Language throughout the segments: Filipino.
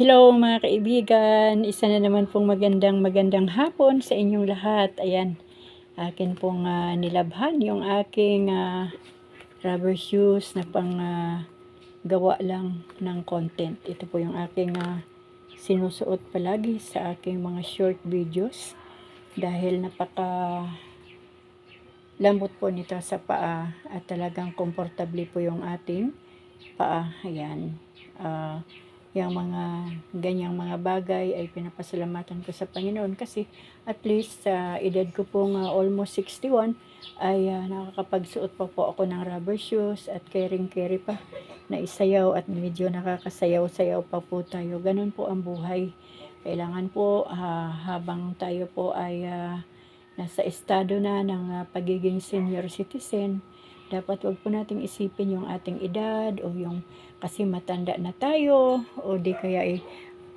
Hello mga kaibigan, isa na naman pong magandang magandang hapon sa inyong lahat. Ayan, akin pong ah, nilabhan yung aking ah, rubber shoes na pang ah, gawa lang ng content. Ito po yung aking ah, sinusuot palagi sa aking mga short videos dahil napaka lambot po nito sa paa at talagang komportable po yung ating paa. Ayan. Ah, yung mga ganyang mga bagay ay pinapasalamatan ko sa Panginoon kasi at least sa edad ko pong ah, almost 61 ay ah, nakakapagsuot pa po ako ng rubber shoes at caring carry pa na isayaw at medyo nakakasayaw-sayaw pa po tayo. Ganun po ang buhay. Kailangan po ah, habang tayo po ay ah, nasa estado na ng ah, pagiging senior citizen, dapat wag po nating isipin yung ating edad o yung kasi matanda na tayo o di kaya eh,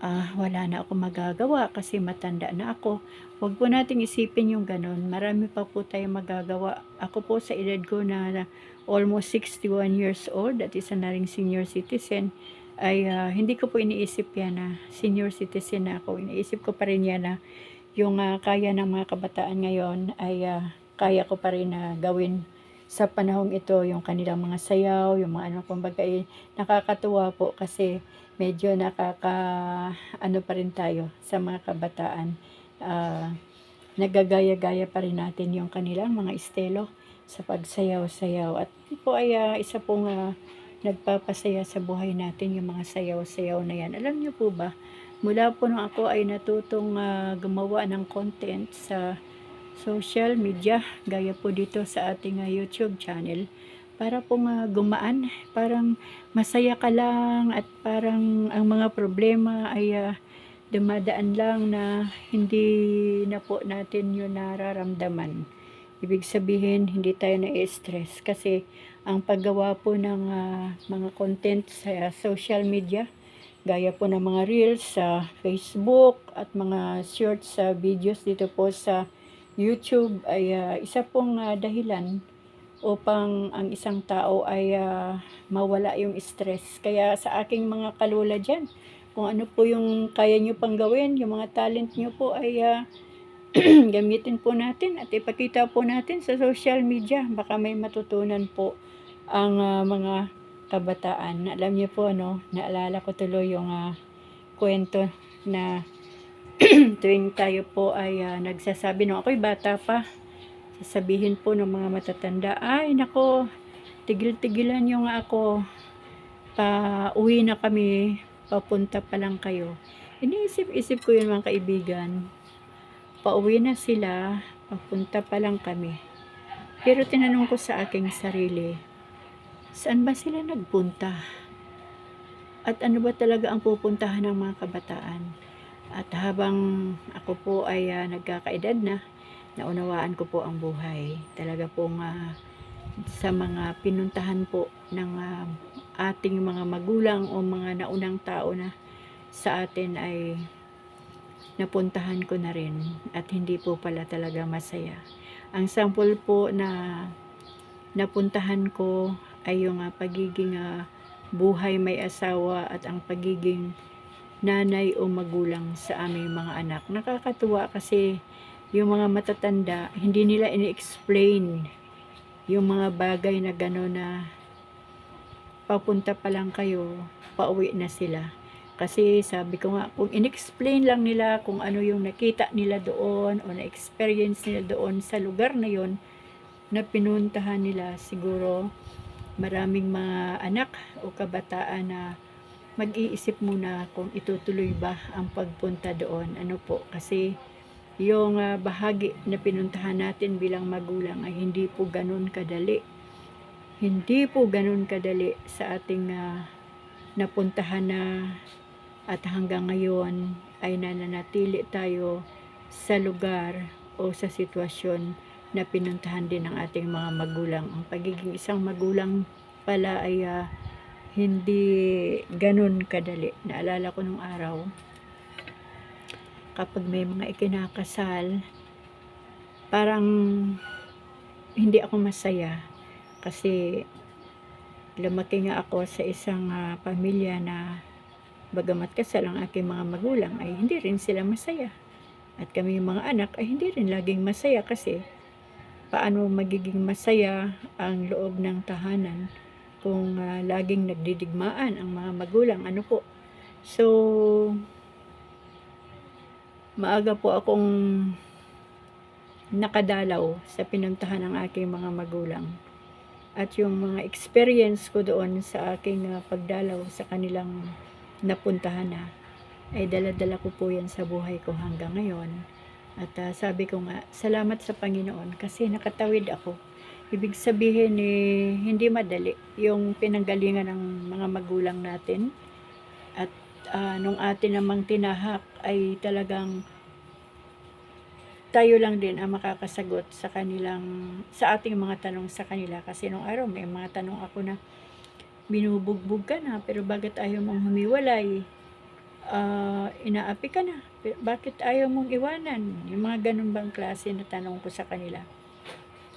ah, wala na ako magagawa kasi matanda na ako. Huwag po nating isipin yung ganun. Marami pa po tayo magagawa. Ako po sa edad ko na, almost 61 years old, that is na ring senior citizen, ay ah, hindi ko po iniisip yan na senior citizen na ako. Iniisip ko pa rin yan na yung ah, kaya ng mga kabataan ngayon ay ah, kaya ko pa rin na gawin sa panahong ito, yung kanilang mga sayaw, yung mga ano, kumbaga eh, nakakatuwa po kasi medyo nakaka, ano pa rin tayo sa mga kabataan. Ah, nagagaya-gaya pa rin natin yung kanilang mga estelo sa pagsayaw-sayaw. At po ay ah, isa pong ah, nagpapasaya sa buhay natin yung mga sayaw-sayaw na yan. Alam niyo po ba, mula po nung ako ay natutong ah, gumawa ng content sa social media, gaya po dito sa ating ah, YouTube channel, para po nga gumaan, parang masaya ka lang at parang ang mga problema ay ah, dumadaan lang na hindi na po natin yun nararamdaman. Ibig sabihin, hindi tayo na-stress kasi ang paggawa po ng ah, mga content sa social media, gaya po ng mga reels sa Facebook at mga shorts sa videos dito po sa YouTube ay ah, isa pong ah, dahilan upang ang isang tao ay ah, mawala yung stress. Kaya sa aking mga kalula dyan, kung ano po yung kaya nyo pang gawin, yung mga talent nyo po ay ah, gamitin po natin at ipakita po natin sa social media. Baka may matutunan po ang ah, mga kabataan. Alam niyo po, no, naalala ko tuloy yung ah, kwento na tuwing tayo po ay ah, nagsasabi nung ako'y bata pa, sasabihin po ng mga matatanda, ay nako, tigil-tigilan yung ako, pa uwi na kami, papunta pa lang kayo. Iniisip-isip ko yun mga kaibigan, pauwi na sila, papunta pa lang kami. Pero tinanong ko sa aking sarili, saan ba sila nagpunta? At ano ba talaga ang pupuntahan ng mga kabataan? At habang ako po ay ah, nagkakaedad na, naunawaan ko po ang buhay. Talaga pong ah, sa mga pinuntahan po ng ah, ating mga magulang o mga naunang tao na sa atin ay napuntahan ko na rin at hindi po pala talaga masaya. Ang sample po na napuntahan ko ay yung ah, pagiging ah, buhay may asawa at ang pagiging nanay o magulang sa aming mga anak. Nakakatuwa kasi yung mga matatanda, hindi nila ini-explain yung mga bagay na gano'n na papunta pa lang kayo, pauwi na sila. Kasi sabi ko nga, kung in-explain lang nila kung ano yung nakita nila doon o na-experience nila doon sa lugar na yon na pinuntahan nila, siguro maraming mga anak o kabataan na mag-iisip muna kung itutuloy ba ang pagpunta doon. Ano po, kasi yung ah, bahagi na pinuntahan natin bilang magulang ay hindi po ganun kadali. Hindi po ganun kadali sa ating ah, napuntahan na at hanggang ngayon ay nananatili tayo sa lugar o sa sitwasyon na pinuntahan din ng ating mga magulang. Ang pagiging isang magulang pala ay ah, hindi ganun kadali. Naalala ko nung araw, kapag may mga ikinakasal, parang hindi ako masaya kasi lumaki nga ako sa isang ah, pamilya na bagamat kasal ang aking mga magulang ay hindi rin sila masaya. At kami mga anak ay hindi rin laging masaya kasi paano magiging masaya ang loob ng tahanan kung ah, laging nagdidigmaan ang mga magulang. Ano po? So, maaga po akong nakadalaw sa pinuntahan ng aking mga magulang. At yung mga experience ko doon sa aking ah, pagdalaw sa kanilang napuntahan na, ay dala-dala ko po yan sa buhay ko hanggang ngayon. At ah, sabi ko nga, salamat sa Panginoon kasi nakatawid ako. Ibig sabihin eh, hindi madali yung pinanggalingan ng mga magulang natin. At ah, nung atin namang tinahak ay talagang tayo lang din ang makakasagot sa kanilang sa ating mga tanong sa kanila. Kasi nung araw may mga tanong ako na binubugbog ka na pero bakit ayaw mong humiwalay? Ah, inaapi ka na. Bakit ayaw mong iwanan? Yung mga ganun bang klase na tanong ko sa kanila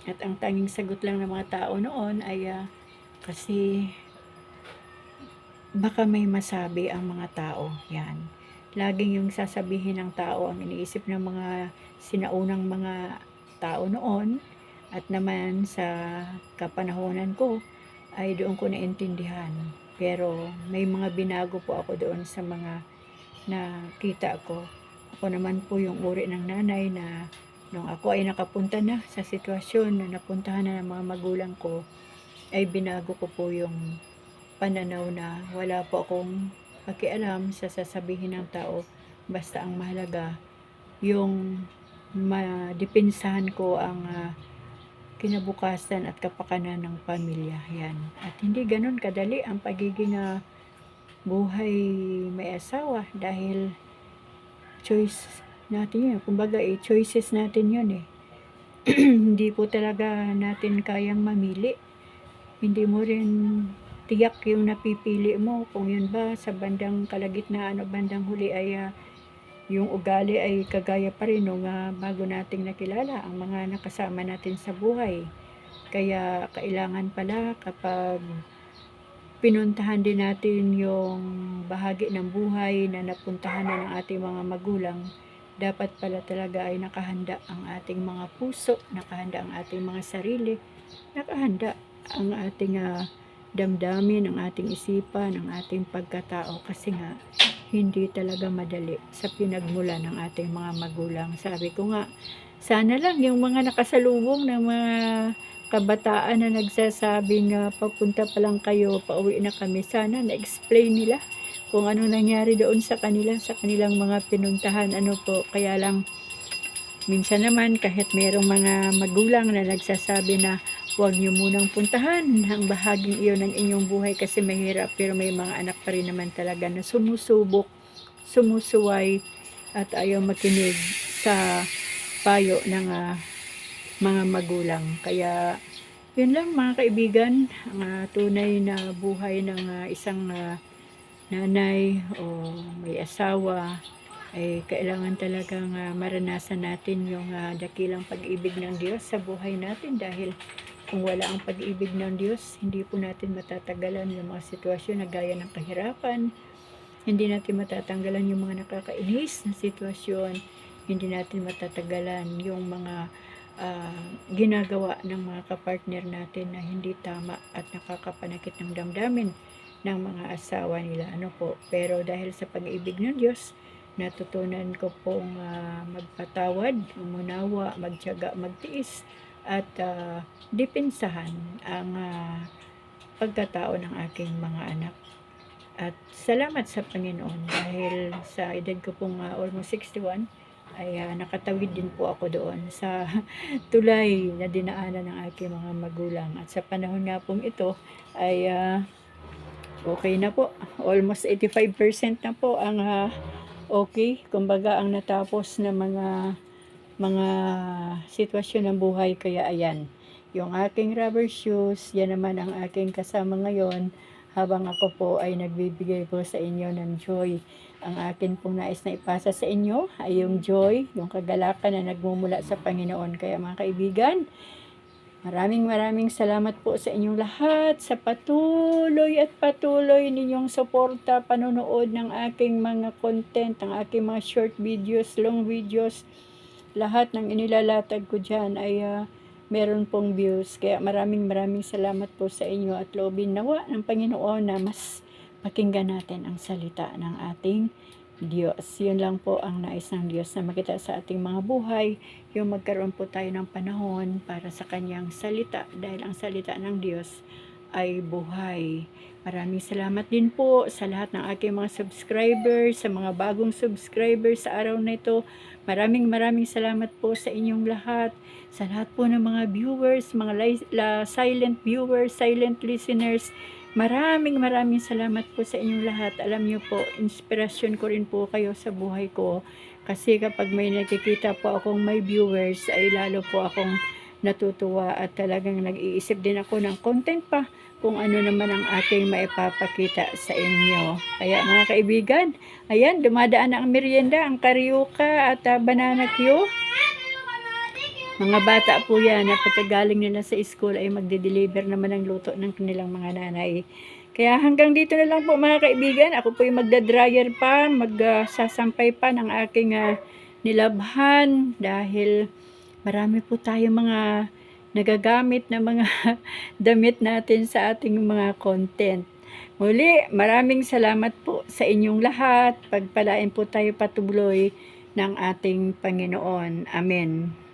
at ang tanging sagot lang ng mga tao noon ay ah, kasi baka may masabi ang mga tao yan laging yung sasabihin ng tao ang iniisip ng mga sinaunang mga tao noon at naman sa kapanahonan ko ay doon ko naintindihan. Pero may mga binago po ako doon sa mga nakita ko. Ako naman po yung uri ng nanay na nung ako ay nakapunta na sa sitwasyon na napuntahan na ng mga magulang ko, ay binago ko po yung pananaw na wala po akong pakialam sa sasabihin ng tao. Basta ang mahalaga, yung madipinsahan ko ang ah, kinabukasan at kapakanan ng pamilya. Yan. At hindi ganun kadali ang pagiging ah, buhay may asawa dahil choice natin yun. Kumbaga, eh, choices natin yun eh. hindi po talaga natin kayang mamili. Hindi mo rin tiyak yung napipili mo kung yun ba sa bandang kalagitnaan o bandang huli ay ah, yung ugali ay kagaya pa rin nung ah, bago nating nakilala ang mga nakasama natin sa buhay. Kaya kailangan pala kapag pinuntahan din natin yung bahagi ng buhay na napuntahan na ng ating mga magulang, dapat pala talaga ay nakahanda ang ating mga puso, nakahanda ang ating mga sarili, nakahanda ang ating ah, damdamin, ang ating isipan, ang ating pagkatao kasi nga hindi talaga madali sa pinagmula ng ating mga magulang. Sabi ko nga, sana lang yung mga nakasalubong ng mga kabataan na nagsasabing nga papunta pa lang kayo, pauwi na kami. Sana na-explain nila kung ano nangyari doon sa kanila, sa kanilang mga pinuntahan. Ano po, kaya lang minsan naman kahit mayroong mga magulang na nagsasabi na huwag niyo munang puntahan ang bahaging iyon ng inyong buhay kasi mahirap pero may mga anak pa rin naman talaga na sumusubok, sumusuway at ayaw makinig sa payo ng ah, mga magulang. Kaya yun lang mga kaibigan, ang ah, tunay na buhay ng ah, isang ah, nanay o may asawa ay kailangan talagang ah, maranasan natin yung ah, dakilang pag-ibig ng Diyos sa buhay natin. Dahil kung wala ang pag-ibig ng Diyos, hindi po natin matatagalan yung mga sitwasyon na gaya ng kahirapan, hindi natin matatanggalan yung mga nakakainis na sitwasyon, hindi natin matatagalan yung mga ah, ginagawa ng mga kapartner natin na hindi tama at nakakapanakit ng damdamin ng mga asawa nila. Ano po, pero dahil sa pag-ibig ng Diyos, natutunan ko pong ah, magpatawad, umunawa, magtiyaga, magtiis, at ah, dipinsahan ang ah, pagkatao ng aking mga anak. At salamat sa Panginoon dahil sa edad ko pong ah, almost 61 ay ah, nakatawid din po ako doon sa tulay na dinaanan ng aking mga magulang. At sa panahon nga pong ito ay ah, okay na po. Almost 85% na po ang ah, okay. Kumbaga ang natapos na mga mga sitwasyon ng buhay. Kaya ayan, yung aking rubber shoes, yan naman ang aking kasama ngayon habang ako po ay nagbibigay po sa inyo ng joy. Ang akin pong nais na ipasa sa inyo ay yung joy, yung kagalakan na nagmumula sa Panginoon. Kaya mga kaibigan, Maraming maraming salamat po sa inyong lahat sa patuloy at patuloy ninyong suporta, panonood ng aking mga content, ng aking mga short videos, long videos. Lahat ng inilalatag ko dyan ay ah, meron pong views. Kaya maraming maraming salamat po sa inyo at loobin nawa ng Panginoon na mas pakinggan natin ang salita ng ating Diyos. Yun lang po ang nais ng Diyos na makita sa ating mga buhay, yung magkaroon po tayo ng panahon para sa kanyang salita dahil ang salita ng Diyos ay buhay. Maraming salamat din po sa lahat ng aking mga subscribers, sa mga bagong subscribers sa araw na ito. Maraming maraming salamat po sa inyong lahat, sa lahat po ng mga viewers, mga silent viewers, silent listeners. Maraming maraming salamat po sa inyong lahat. Alam niyo po, inspirasyon ko rin po kayo sa buhay ko. Kasi kapag may nakikita po akong may viewers, ay lalo po akong natutuwa at talagang nag-iisip din ako ng content pa kung ano naman ang aking maipapakita sa inyo. Kaya mga kaibigan, ayan, dumadaan na ang merienda, ang karyuka at ah, banana Q. Mga bata po yan na pagkagaling nila sa school ay magde-deliver naman ng luto ng kanilang mga nanay. Kaya hanggang dito na lang po mga kaibigan. Ako po yung magda-dryer pa, magsasampay pa ng aking ah, nilabhan dahil marami po tayo mga nagagamit na mga damit natin sa ating mga content. Muli, maraming salamat po sa inyong lahat. Pagpalain po tayo patuloy ng ating Panginoon. Amen.